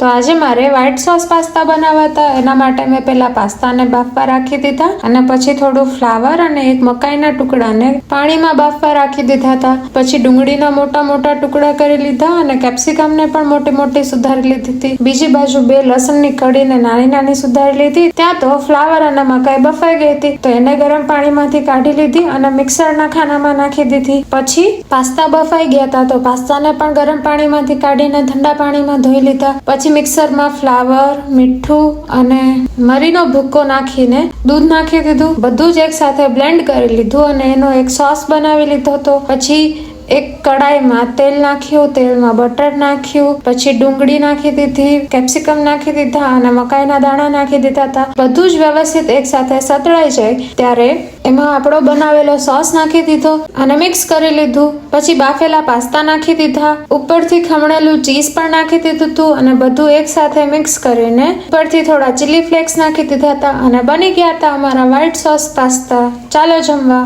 તો આજે મારે વ્હાઈટ સોસ પાસ્તા બનાવવા હતા. એના માટે મેં પહેલા પાસ્તાને બાફવા રાખી દીધા અને પછી થોડું ફ્લાવર અને એક મકાઈના ટુકડાને પાણીમાં બાફવા રાખી દીધા હતા. પછી ડુંગળીના મોટા મોટા ટુકડા કરી લીધા અને કેપ્સિકમને પણ મોટી મોટી સુધારી લીધી હતી. બીજી બાજુ બે લસણની કડીને નાની નાની સુધારી લીધી. ત્યાં તો ફ્લાવર અને મકાઈ બફાઈ ગઈ હતી. તો એને ગરમ પાણીમાંથી કાઢી લીધી અને મિક્સરના ખાનામાં નાખી દીધી. પછી પાસ્તા બફાઈ ગયા હતા તો પાસ્તાને પણ ગરમ પાણીમાંથી કાઢીને ઠંડા પાણીમાં ધોઈ લીધા. પછી મિક્સરમાં ફ્લાવર, મીઠું અને મરીનો ભૂક્કો નાખીને દૂધ નાખી દીધું. બધું જ એક સાથે બ્લેન્ડ કરી લીધું અને એનો એક સોસ બનાવી લીધો હતો. પછી એક કડાઈમાં તેલ નાખ્યું, તેલમાં બટર નાખ્યું, પછી ડુંગળી નાખી દીધી, કેપ્સિકમ નાખી દીધા અને મકાઈના દાણા નાખી દીધા હતા. બધું જ વ્યવસ્થિત એકસાથે સતળાઈ જાય. ત્યારે એમાં આપણો બનાવેલો સોસ નાખી દીધો અને મિક્સ કરી લીધું. પછી બાફેલા પાસ્તા નાખી દીધા. ઉપરથી ખમણેલું ચીઝ પણ નાખી દીધું હતું અને બધું એક સાથે મિક્સ કરીને ઉપરથી થોડા ચીલી ફ્લેક્સ નાખી દીધા હતા અને બની ગયા હતા અમારા વ્હાઈટ સોસ પાસ્તા. ચાલો જમવા.